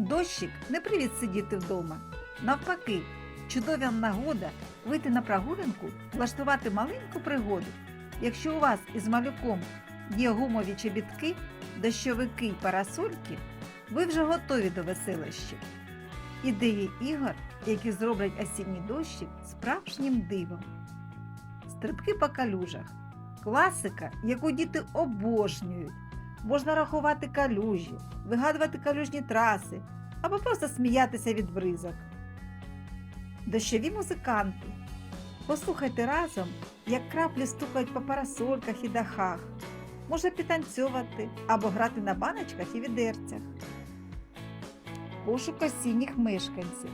Дощик не привід сидіти вдома. Навпаки, чудова нагода вийти на прогулянку, влаштувати маленьку пригоду. Якщо у вас із малюком є гумові чобітки, дощовики й парасольки, ви вже готові до веселищів. Ідеї ігор, які зроблять осінній дощик справжнім дивом. Стрибки по калюжах. Класика, яку діти обожнюють. Можна рахувати калюжі, вигадувати калюжні траси або просто сміятися від бризок. Дощові музиканти. Послухайте разом, як краплі стукають по парасольках і дахах. Можна підтанцьовувати або грати на баночках і відерцях. Пошук осінніх мешканців.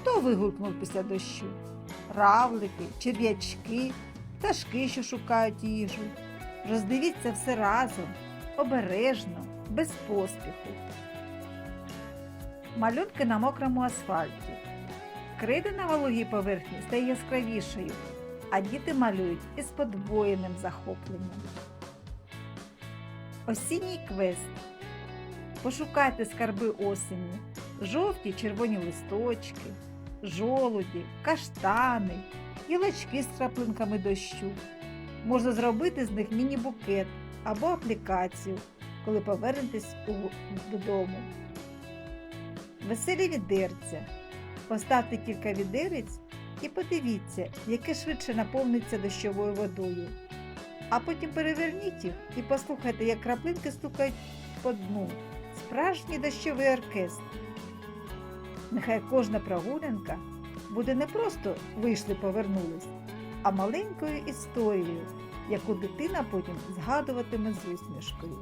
Хто вигукнув після дощу? Равлики, черв'ячки, пташки, що шукають їжу. Роздивіться все разом, обережно, без поспіху. Малюнки на мокрому асфальті. Крейда на вологій поверхні стає яскравішою, а діти малюють із подвоєним захопленням. Осінній квест. Пошукайте скарби осені, жовті червоні листочки, жолуді, каштани, гілочки з краплинками дощу. Можна зробити з них міні-букет або аплікацію, коли повернетесь додому. Веселі відерця. Поставте кілька відерець і подивіться, яке швидше наповниться дощовою водою. А потім переверніть їх і послухайте, як краплинки стукають по дну. Справжній дощовий оркестр. Нехай кожна прогулянка буде не просто вийшли повернулись, а маленькою історією, яку дитина потім згадуватиме з усмішкою.